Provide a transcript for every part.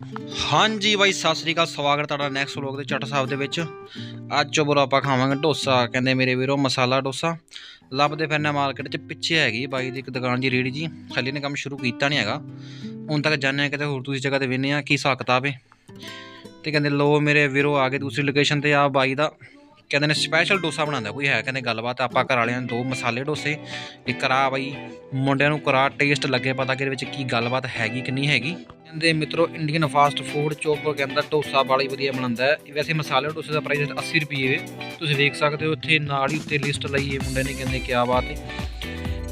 ਹਾਂਜੀ ਬਾਈ, ਸਤਿ ਸ੍ਰੀ ਅਕਾਲ, ਸਵਾਗਤ ਤੁਹਾਡਾ ਨੈਕਸਟ ਵਲੌਗ ਦੇ ਚੱਟ ਸਾਹਿਬ ਦੇ ਵਿੱਚ। ਅੱਜ ਚੋਬਰ ਆਪਾਂ ਖਾਵਾਂਗੇ ਡੋਸਾ, ਕਹਿੰਦੇ ਮੇਰੇ ਵੀਰੋ ਮਸਾਲਾ ਡੋਸਾ। ਲੱਭਦੇ ਫਿਰਨਾ ਮਾਰਕੀਟ 'ਚ ਪਿੱਛੇ ਹੈਗੀ ਬਾਈ ਦੀ ਇੱਕ ਦੁਕਾਨ ਜੀ, ਰੇੜੀ ਜੀ। ਹਲੇ ਨੇ ਕੰਮ ਸ਼ੁਰੂ ਕੀਤਾ ਨਹੀਂ ਹੈਗਾ। ਹੁਣ ਤੱਕ ਜਾਣਿਆ ਆ ਕਿਤੇ ਹੋਰ ਦੂਸਰੀ ਜਗ੍ਹਾ ਤੇ ਵੇਨੇ ਆ, ਕੀ ਹਿਸਾਬ ਕਿਤਾਬ ਹੈ ਤੇ ਕਹਿੰਦੇ ਲੋ ਮੇਰੇ ਵੀਰੋ ਆ ਗਏ ਦੂਸਰੀ ਲੋਕੇਸ਼ਨ ਤੇ ਆ ਬਾਈ ਦਾ। ਕਹਿੰਦੇ ਨੇ ਸਪੈਸ਼ਲ ਡੋਸਾ ਬਣਾਉਂਦਾ ਕੋਈ ਹੈ, ਕਹਿੰਦੇ ਗੱਲਬਾਤ ਆਪਾਂ ਘਰ ਵਾਲਿਆਂ ਨੂੰ ਦੋ ਮਸਾਲੇ ਡੋਸੇ ਇੱਕ ਕਰਾ ਬਾਈ। ਮੁੰਡਿਆਂ ਨੂੰ ਕਰਾ ਟੇਸਟ ਲੱਗੇ, ਪਤਾ ਕਿ ਇਹਦੇ ਵਿੱਚ ਕੀ ਗੱਲਬਾਤ ਹੈਗੀ ਕਿ ਨਹੀਂ ਹੈਗੀ। ਕਹਿੰਦੇ ਮਿੱਤਰੋ ਇੰਡੀਅਨ ਫਾਸਟ ਫੂਡ ਚੋਪ ਕਹਿੰਦਾ ਡੋਸਾ ਬੜਾ ਹੀ ਵਧੀਆ ਬਣਾਉਂਦਾ ਹੈ। ਵੈਸੇ ਮਸਾਲੇ ਡੋਸੇ ਦਾ ਪ੍ਰਾਈਸ 80 ਰੁਪਏ ਤੁਸੀਂ ਵੇਖ ਸਕਦੇ ਹੋ, ਇੱਥੇ ਨਾਲ ਹੀ ਉੱਤੇ ਲਿਸਟ ਲਈ ਹੈ ਮੁੰਡੇ ਨੇ, ਕਹਿੰਦੇ ਕਿਆ ਬਾਤ ਹੈ।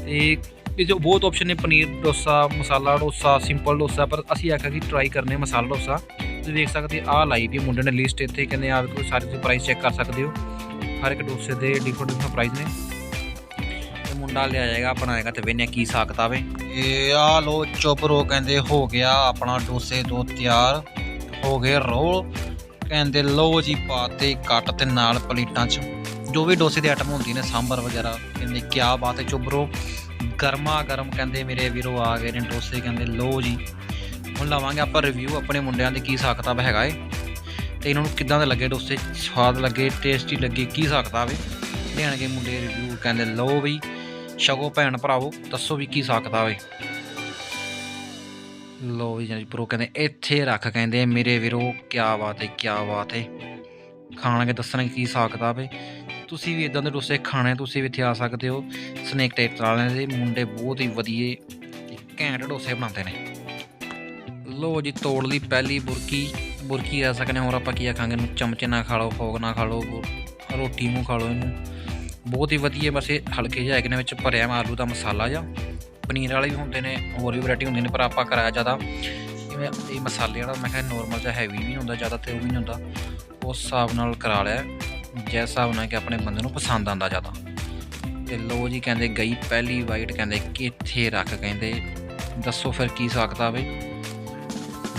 ਤੇ ਇਹ ਜੋ ਬਹੁਤ ਆਪਸ਼ਨ ਨੇ, ਪਨੀਰ ਡੋਸਾ, ਮਸਾਲਾ ਡੋਸਾ ਸਿੰਪਲ ਡੋਸਾ, ਪਰ ਅਸੀਂ ਆਖਿਆ ਕਿ ਟਰਾਈ ਕਰਨੇ ਮਸਾਲਾ ਡੋਸਾ। ਤੁਸੀਂ ਦੇਖ ਸਕਦੇ ਆਹ ਲਾਈ ਵੀ ਮੁੰਡੇ ਨੇ ਲਿਸਟ ਇੱਥੇ ਕਹਿੰਦੇ ਆ, ਕੋਈ ਸਾਰੇ ਤੁਸੀਂ ਪ੍ਰਾਈਸ ਚੈੱਕ ਕਰ ਸਕਦੇ ਹੋ। ਹਰ ਇੱਕ ਡੋਸੇ ਦੇ ਡਿਫਰੈਂਟ ਡਿਫਰੈਂਟ ਪ੍ਰਾਈਸ ਨੇ। ਤੇ ਮੁੰਡਾ ਲਿਆ ਜਾਏਗਾ, ਆਪਣਾ ਆਏਗਾ ਤੇ ਵੇਨੇ ਕੀ ਸਕਦਾ ਵੇ ਇਹ ਆ ਲੋ ਚੋਪਰੋ ਕਹਿੰਦੇ, ਹੋ ਗਿਆ ਆਪਣਾ ਡੋਸੇ ਦੋ ਤਿਆਰ, ਹੋ ਗਏ ਰੋਲ। ਕਹਿੰਦੇ ਲੋ ਜੀ, ਪਾਤੇ ਕੱਟ ਤੇ ਨਾਲ ਪਲੇਟਾਂ 'ਚ। ਜੋ ਵੀ ਡੋਸੇ ਦੇ ਆਈਟਮ ਹੁੰਦੀ ਨੇ, ਸਾਂਬਰ ਵਗੈਰਾ, ਕਹਿੰਦੇ ਕਿਆ ਬਾਤ ਹੈ ਚੋਬਰੋ ਗਰਮਾ ਗਰਮ ਕਹਿੰਦੇ ਮੇਰੇ ਵੀਰੋ ਆ ਗਏ ਨੇ ਡੋਸੇ, ਕਹਿੰਦੇ ਲੋ ਜੀ। ਹੁਣ ਲਾਵਾਂਗੇ ਆਪਾਂ ਰਿਵਿਊ ਆਪਣੇ ਮੁੰਡਿਆਂ ਦੇ ਕੀ ਹਿਸਾਬ ਹੈਗਾ ਏ। ਤੇ ਇਹਨਾਂ ਨੂੰ ਕਿੱਦਾਂ ਦੇ ਲੱਗੇ ਡੋਸੇ, ਸਵਾਦ ਲੱਗੇ ਟੇਸਟੀ ਲੱਗੇ, ਕੀ ਹਿਸਾਬ ਕਿਤਾਬ ਏ। ਲੈਣਗੇ ਮੁੰਡੇ ਰਿਵਿਊ ਕਹਿੰਦੇ ਲਓ ਬਈ, ਸ਼ਗੋ ਭੈਣ ਭਰਾਵੋ, ਦੱਸੋ ਵੀ ਕੀ ਹਿਸਾਬ ਕਿਤਾਬ ਏ। ਲੋ ਵੀ ਜੀ ਪ੍ਰੋ ਕਹਿੰਦੇ ਇੱਥੇ ਰੱਖ, ਕਹਿੰਦੇ ਮੇਰੇ ਵੀਰੋ, ਕਿਆ ਬਾਤ ਏ, ਕਿਆ ਬਾਤ ਏ। ਖਾਣਗੇ, ਦੱਸਣਗੇ ਕੀ ਹਿਸਾਬ ਏ। ਤੁਸੀਂ ਵੀ ਇਦਾਂ ਦੇ ਡੋਸੇ ਖਾਣੇ, ਤੁਸੀਂ ਵੀ ਇੱਥੇ ਆ ਸਕਦੇ ਹੋ। ਸਨੇਕ ਟੇਪ ਵਾਲਿਆਂ ਦੇ ਮੁੰਡੇ ਬਹੁਤ ਹੀ ਵਧੀਆ, ਘੈਂਟ ਡੋਸੇ ਬਣਾਉਂਦੇ ਨੇ। ਲੋ ਜੀ, ਤੋੜ ਲਈ ਪਹਿਲੀ ਬੁਰਕੀ। ਬੁਰਕੀ ਆ ਸਕਨੇ, ਹੋਰ ਆਪਾਂ ਕੀ ਆਖਾਂਗੇ ਇਹਨੂੰ? ਚਮਚੇ ਨਾਲ ਖਾ ਲਓ, ਫੋਕ ਨਾਲ ਖਾ ਲਓ ਰੋਟੀ ਨੂੰ ਖਾ ਲਓ ਇਹਨੂੰ। ਬਹੁਤ ਹੀ ਵਧੀਆ, ਬਸ ਇਹ ਹਲਕੇ ਜਿਹੇ ਹੈਗੇ ਨੇ, ਵਿੱਚ ਭਰਿਆ ਵਾ ਆਲੂ ਦਾ ਮਸਾਲਾ ਜਾਂ ਪਨੀਰ ਵਾਲੇ ਵੀ ਹੁੰਦੇ ਨੇ, ਹੋਰ ਵੀ ਵੈਰਾਈਟੀ ਹੁੰਦੀਆਂ ਨੇ, ਪਰ ਆਪਾਂ ਕਰਾਇਆ ਜ਼ਿਆਦਾ। ਜਿਵੇਂ ਇਹ ਮਸਾਲੇ ਵਾਲਾ, ਮੈਂ ਕਿਹਾ ਨੋਰਮਲ ਜਿਹਾ ਹੈਵੀ ਵੀ ਨਹੀਂ ਹੁੰਦਾ, ਜ਼ਿਆਦਾ ਤੇ ਉਹ ਵੀ ਨਹੀਂ ਹੁੰਦਾ। ਉਸ ਹਿਸਾਬ ਨਾਲ ਕਰਾ ਲਿਆ। ਜਿਸ ਹਿਸਾਬ ਨਾਲ ਕਿ ਆਪਣੇ ਬੰਦੇ ਨੂੰ ਪਸੰਦ ਆਂਦਾ ਜ਼ਿਆਦਾ। ਤੇ ਲੋ ਜੀ, ਕਹਿੰਦੇ ਗਈ ਪਹਿਲੀ ਵਾਈਟ ਕਹਿੰਦੇ ਕਿੱਥੇ ਰੱਖ, ਕਹਿੰਦੇ ਦੱਸੋ ਫਿਰ ਕੀ ਸਕਦਾ ਵੇ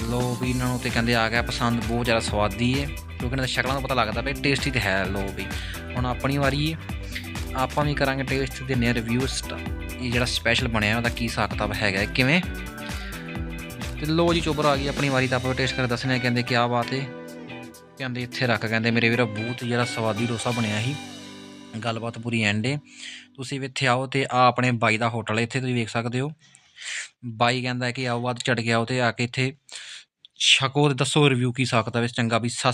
ਲੋ ਵੀ ਇਹਨਾਂ ਨੂੰ ਤੇ ਕਹਿੰਦੇ ਆ ਗਿਆ ਪਸੰਦ, ਬਹੁਤ ਜ਼ਿਆਦਾ ਸਵਾਦੀ ਹੈ ਕਿਉਂਕਿ ਇਹਨਾਂ ਦੀ ਸ਼ਕਲਾਂ ਤੋਂ ਪਤਾ ਲੱਗਦਾ ਵੀ ਟੇਸਟੀ ਤੇ ਹੈ ਲੋ ਵੀ। ਹੁਣ ਆਪਣੀ ਵਾਰੀ ਹੈ ਆਪਾਂ ਵੀ ਕਰਾਂਗੇ ਟੇਸਟ ਦੇ ਨੇ ਰਿਵਿਊ ਇਹ ਜਿਹੜਾ ਸਪੈਸ਼ਲ ਬਣਿਆ ਉਹਦਾ ਕੀ ਸਾਖਤਾਬ ਹੈਗਾ ਕਿਵੇਂ? ਤੇ ਲੋ ਜੀ ਚੋਬਰ ਆ ਗਈ ਆਪਣੀ ਵਾਰੀ, ਤਾਂ ਆਪਾਂ ਟੇਸਟ ਕਰ ਦੱਸਣੇ ਕਹਿੰਦੇ ਕੀ ਬਾਤ ਹੈ ਕਹਿੰਦੇ ਇੱਥੇ ਰੱਖ, ਕਹਿੰਦੇ ਮੇਰੇ ਵੀਰਾ ਬਹੁਤ ਜਿਹੜਾ ਸਵਾਦੀ ਡੋਸਾ ਬਣਿਆ ਸੀ। ਗੱਲਬਾਤ ਪੂਰੀ ਐਂਡ ਹੈ ਤੁਸੀਂ ਵੀ ਇੱਥੇ ਆਓ ਤੇ ਆ ਆਪਣੇ ਬਾਈ ਦਾ ਹੋਟਲ ਇੱਥੇ ਤੁਸੀਂ ਵੇਖ ਸਕਦੇ ਹੋ। ਬਾਈ ਕਹਿੰਦਾ ਕਿ ਆਓ, ਵੱਧ ਚੜ ਗਿਆ ਉਹ ਤੇ ਆ ਕੇ ਇੱਥੇ ਛਕੋ ਤੇ ਦੱਸੋ ਰਿਵਿਊ ਕੀ ਸਕਦਾ ਵਿੱਚ ਚੰਗਾ ਵੀ ਸਤਿ